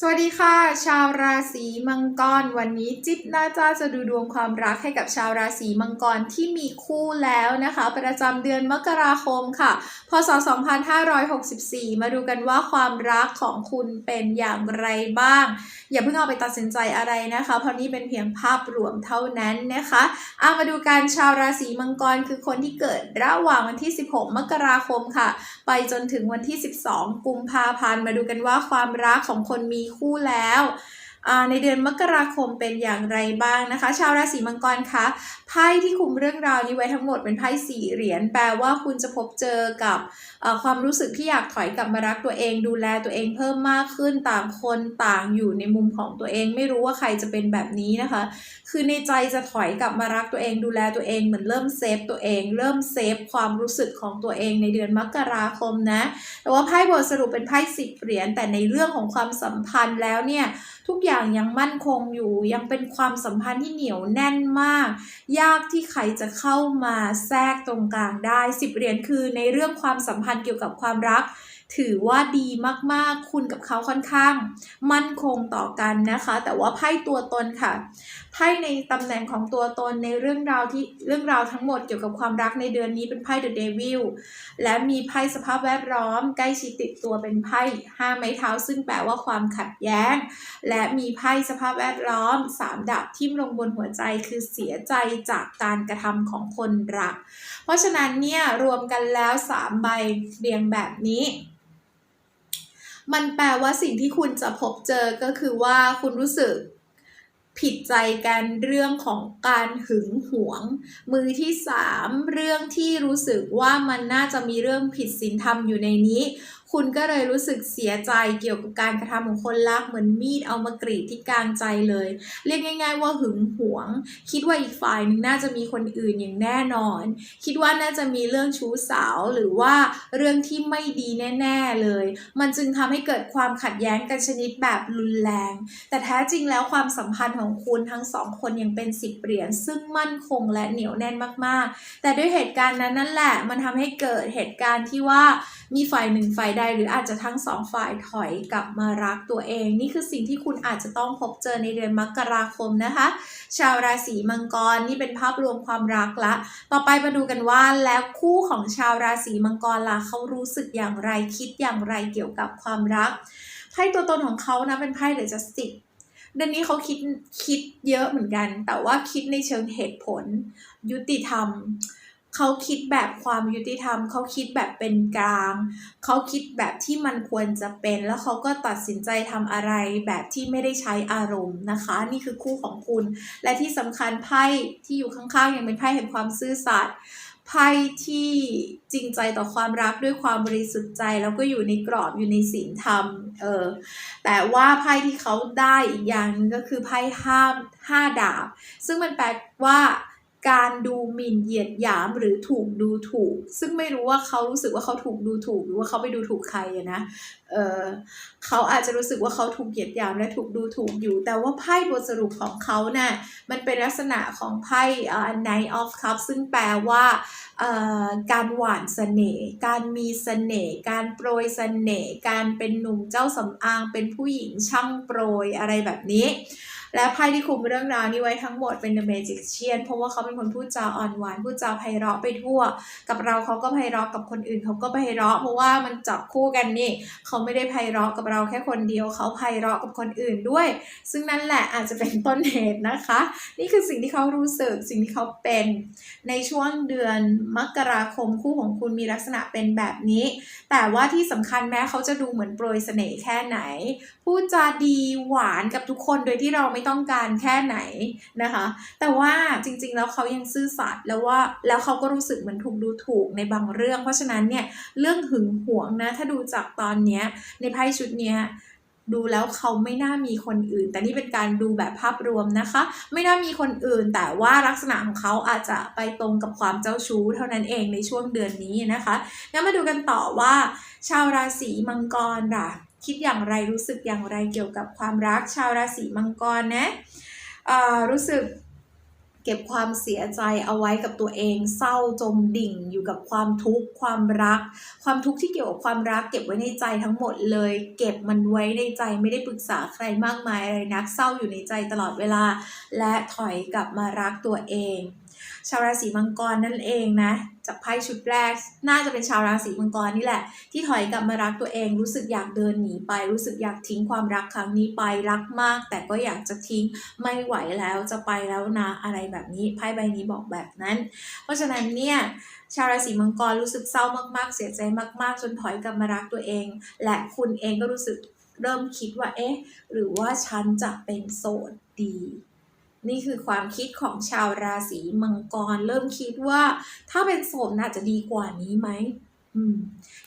สวัสดีค่ะ ชาวราศีมังกร วันนี้จิ๊บน่าจะจะดูดวงความรักให้กับชาวราศีมังกรที่มีคู่แล้วนะคะ ประจำเดือนมกราคมค่ะ พศ 2564 มาดูกันว่าความรักของคุณเป็นอย่างไรบ้าง อย่าเพิ่งเอาไปตัดสินใจอะไรนะคะ เพราะนี่เป็นเพียงภาพรวมเท่านั้นนะคะเอามาดูการชาวราศีมังกรคือคนที่เกิดระหว่างวันที่ 16 มกราคมค่ะ ไปจนถึงวันที่ 12 กุมภาพันธ์มาดูกันว่าความรักของคนมีคู่แล้ว ในเดือนมกราคมเป็นอย่างไรบ้างนะคะ ชาวราศีมังกรคะไพ่ที่คุมเรื่องราวนี้ไว้ทั้งหมดเป็นไพ่สี่เหรียญแปลว่าคุณจะพบเจอกับความรู้สึกที่อยากถอยกลับมารักตัวเอง ดูแลตัวเองเพิ่มมากขึ้นต่างคนต่างอยู่ในมุมของตัวเอง ไม่รู้ว่าใครจะเป็นแบบนี้นะคะ คือในใจจะถอยกลับมารักตัวเองดูแลตัวเองเหมือนเริ่มเซฟตัวเอง เริ่มเซฟความรู้สึกของตัวเองในเดือนมกราคมนะแต่ว่าไพ่บทสรุปเป็นไพ่สิบเหรียญแต่ในเรื่องของความสัมพันธ์แล้วเนี่ย ทุกอย่างยังมั่นคงอยู่ ยังเป็นความสัมพันธ์ที่เหนียวแน่นมาก ยากที่ใครจะเข้ามาแทรกตรงกลางได้สิบเหรียญคือในเรื่องความสัมพันธ์เกี่ยวกับความรัก ถือว่าดีมากๆ คุณกับเขาค่อนข้าง มั่นคงต่อกันนะคะ แต่ว่าไพ่ตัวตนค่ะ ไพ่ในตำแหน่งของตัวตนในเรื่องราวที่เรื่องราวทั้งหมดเกี่ยวกับความรักในเดือนนี้เป็นไพ่ The Devil และมีไพ่สภาพแวดล้อม ใกล้ชิดติดตัวเป็นไพ่ห้าไม้เท้า ซึ่งแปลว่าความขัดแย้ง และมีไพ่สภาพแวดล้อมสามดาบทิ่มลงบนหัวใจคือเสียใจจากการกระทำของคนรัก เพราะฉะนั้นเนี่ยรวมกันแล้วสามใบเรียงแบบนี้ มันแปลว่าสิ่งที่คุณจะพบเจอก็คือว่าคุณรู้สึกผิดใจกันเรื่องของการหึงหวง มือที่สามเรื่องที่รู้สึกว่ามันน่าจะมีเรื่องผิดศีลธรรมอยู่ในนี้ คุณก็เลยรู้สึกเสียใจเกี่ยวกับการกระทำของคนรักเหมือนมีดเอามากรีดที่กลางใจเลย เรียกง่าย ๆ ว่าหึงหวง คิดว่าอีกฝ่ายหนึ่งน่าจะมีคนอื่นอย่างแน่นอน คิดว่าน่าจะมีเรื่องชู้สาวหรือว่าเรื่องที่ไม่ดีแน่ ๆเลย มันจึงทำให้เกิดความขัดแย้งกันชนิดแบบรุนแรง แต่แท้จริงแล้วความสัมพันธ์ของคุณทั้งสองคนยังเป็นสิบเหรียญซึ่งมั่นคงและเหนียวแน่นมากๆ แต่ด้วยเหตุการณ์นั้นนั่นแหละมันทำให้เกิดเหตุการณ์ที่ว่า มีฝ่ายหนึ่งฝ่ายใดหรืออาจจะทั้งสองฝ่ายถอยกลับมารักตัวเอง นี่คือสิ่งที่คุณอาจจะต้องพบเจอในเดือนมกราคมนะคะ ชาวราศีมังกรนี่เป็นภาพรวมความรักละ ต่อไปมาดูกันว่าแล้วคู่ของชาวราศีมังกรล่ะเขารู้สึกอย่างไรคิดอย่างไรเกี่ยวกับความรักไพ่ตัวตนของเขานะเป็นไพ่เดอะจัสติกเดือนนี้เขาคิดคิดเยอะเหมือนกัน แต่ว่าคิดในเชิงเหตุผล ยุติธรรม เขาคิดแบบความยุติธรรม เขาคิดแบบเป็นกลาง เขาคิดแบบที่มันควรจะเป็น แล้วเขาก็ตัดสินใจทำอะไรแบบที่ไม่ได้ใช้อารมณ์นะคะ นี่คือคู่ของคุณ และที่สำคัญไพ่ที่อยู่ข้างๆยังเป็นไพ่แห่งความซื่อสัตย์ไพ่ที่จริงใจต่อความรักด้วยความบริสุทธิ์ใจ แล้วก็อยู่ในกรอบอยู่ในศีลธรรมเออแต่ว่าไพ่ที่เขาได้อีกอย่างนึงก็คือไพ่ห้าห้าดาบ ซึ่งมันแปลว่า การดูหมิ่นเหยียดหยามหรือถูกดูถูก ซึ่งไม่รู้ว่าเขารู้สึกว่าเขาถูกดูถูก หรือว่าเขาไปดูถูกใครอะนะเเขาอาจจะรู้สึกว่าเขาถูกเหยียดหยามและถูกดูถูกอยู่ แต่ว่าไพ่บทสรุปของเขาเนะ่ะมันเป็นลักษณะของไพ่อ่อ Knight of Cups ซึ่งแปลว่าการหวานเสน่ห์การมีเสน่ห์การโปรยเสน่ห์การเป็นหนุ่มเจ้าสำอางเป็นผู้หญิงช่างโปรยอะไรแบบนี้ และไพ่ที่คุมเรื่องราวนี้ไว้ทั้งหมดเป็น The Magician เพราะว่าเขาเป็นคนพูดจาอ่อนหวานพูดจาไพเราะไปทั่ว กับเราเขาก็ไพเราะกับคนอื่นเขาก็ไพเราะเพราะว่ามันจับคู่กันนี่เขาไม่ได้ไพเราะกับเราแค่คนเดียวเขาไพเราะกับคนอื่นด้วย ซึ่งนั่นแหละอาจจะเป็นต้นเหตุนะคะ นี่คือสิ่งที่เขารู้สึกสิ่งที่เขาเป็น ในช่วงเดือนมกราคมคู่ของคุณมีลักษณะเป็นแบบนี้ แต่ว่าที่สำคัญแม้เขาจะดูเหมือนโปรยเสน่ห์แค่ไหน พูดจาดีหวานกับทุกคนโดยที่เราไม่ต้องการแค่ไหนนะคะ แต่ว่าจริงๆแล้วเขายังซื่อสัตย์แล้วว่าแล้วเขาก็รู้สึกเหมือนถูกดูถูกในบางเรื่อง เพราะฉะนั้นเนี่ยเรื่องหึงหวงนะถ้าดูจากตอนเนี้ยในไพ่ชุดเนี้ยดูแล้วเขาไม่น่ามีคนอื่น แต่นี่เป็นการดูแบบภาพรวมนะคะ ไม่น่ามีคนอื่น แต่ว่าลักษณะของเขาอาจจะไปตรงกับความเจ้าชู้ เท่านั้นเองในช่วงเดือนนี้นะคะงั้นมาดูกันต่อว่า ชาวราศีมังกรล่ะ คิดอย่างไรรู้สึกอย่างไรเกี่ยวกับความรักชาวราศีมังกรนะอ่อรู้สึกเก็บความเสียใจเอาไว้กับตัวเอง เศร้าจมดิ่งอยู่กับความทุกข์ความรัก ความทุกข์ที่เกี่ยวกับความรัก เก็บไว้ในใจทั้งหมดเลย เก็บมันไว้ในใจไม่ได้ปรึกษาใครมากมายอะไรนักเศร้าอยู่ในใจตลอดเวลา และถอยกลับมารักตัวเอง ชาวราศีมังกรนั่นเองนะ จากไพ่ชุดแรก น่าจะเป็นชาวราศีมังกรนี่แหละ ที่ถอยกลับมารักตัวเองรู้สึกอยากเดินหนีไป รู้สึกอยากทิ้งความรักครั้งนี้ไปรักมาก แต่ก็อยากจะทิ้งไม่ไหวแล้วจะไปแล้วนะอะไรแบบนี้ไพ่ใบนี้บอกแบบนั้น เพราะฉะนั้นเนี่ยชาวราศีมังกรรู้สึกเศร้ามากๆ เสียใจมาก ๆ จนถอยกลับมารักตัวเอง และคุณเองก็รู้สึกเริ่มคิดว่าเอ๊ะ หรือว่าฉันจะเป็นโสดดี นี่คือความคิดของชาวราศีมังกร เริ่มคิดว่าถ้าเป็นโสดน่าจะดีกว่านี้ไหมอืม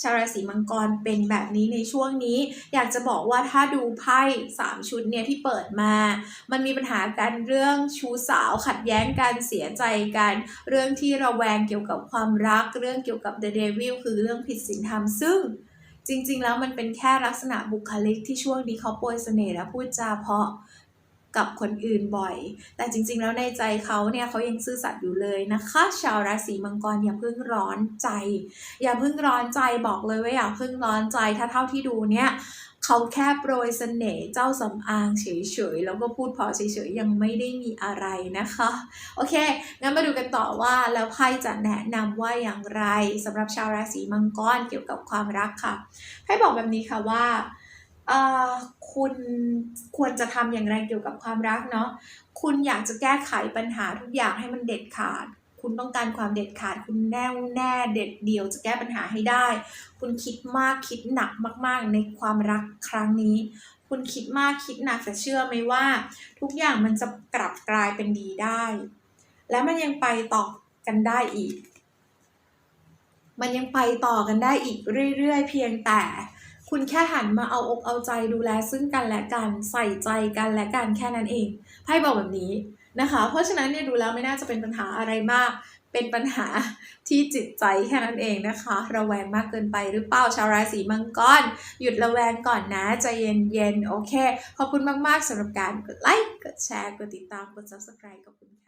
ชาวราศีมังกรเป็นแบบนี้ในช่วงนี้ อยากจะบอกว่าถ้าดูไพ่สามชุดเนี่ยที่เปิดมา มันมีปัญหากันเรื่องชู้สาวขัดแย้งกันเสียใจกัน เรื่องที่ระแวงเกี่ยวกับความรัก เรื่องเกี่ยวกับ The Devil คือเรื่องผิดศีลธรรมซึ่งจริงๆ แล้วมันเป็นแค่ลักษณะบุคลิกที่ช่วงนี้เขาโปรยเสน่ห์และพูดจาเพาะ กับคนอื่นบ่อย แต่จริงๆ แล้วในใจเขาเนี่ยเขายังซื่อสัตย์อยู่เลยนะคะ ชาวราศีมังกรอย่าเพิ่งร้อนใจ อย่าเพิ่งร้อนใจบอกเลยว่าอย่าเพิ่งร้อนใจถ้าเท่าที่ดูเนี่ยเขาแค่โปรยเสน่ห์เจ้าสำอางเฉยๆ แล้วก็พูดพอเฉยๆ ยังไม่ได้มีอะไรนะคะ โอเค งั้นมาดูกันต่อว่าแล้วไพ่จะแนะนำว่าอย่างไรสำหรับชาวราศีมังกรเกี่ยวกับความรักค่ะไพ่บอกแบบนี้ค่ะว่า คุณควรจะทำอย่างไรเกี่ยวกับความรักเนาะคุณอยากจะแก้ไขปัญหาทุกอย่างให้มันเด็ดขาด คุณต้องการความเด็ดขาด คุณแน่วแน่เด็ดเดี่ยวจะแก้ปัญหาให้ได้ คุณคิดมากคิดหนักมากๆ ในความรักครั้งนี้ คุณคิดมากคิดหนักแต่เชื่อไหมว่า ทุกอย่างมันจะกลับกลายเป็นดีได้ และมันยังไปต่อกันได้อีก มันยังไปต่อกันได้อีกเรื่อยๆ เพียงแต่ คุณแค่หันมาเอาอกเอาใจดูแลซึ่งกันและกันใส่ใจกันและกันแค่นั้นเองไพ่บอกแบบนี้นะคะ เพราะฉะนั้นเนี่ยดูแล้วไม่น่าจะเป็นปัญหาอะไรมาก เป็นปัญหาที่จิตใจแค่นั้นเองนะคะ ระแวงมากเกินไปหรือเปล่าชาวราศีมังกรหยุดระแวงก่อนนะใจเย็นๆโอเค ขอบคุณมากๆสำหรับการกดไลค์กดแชร์กดติดตามกด subscribe ขอบคุณค่ะ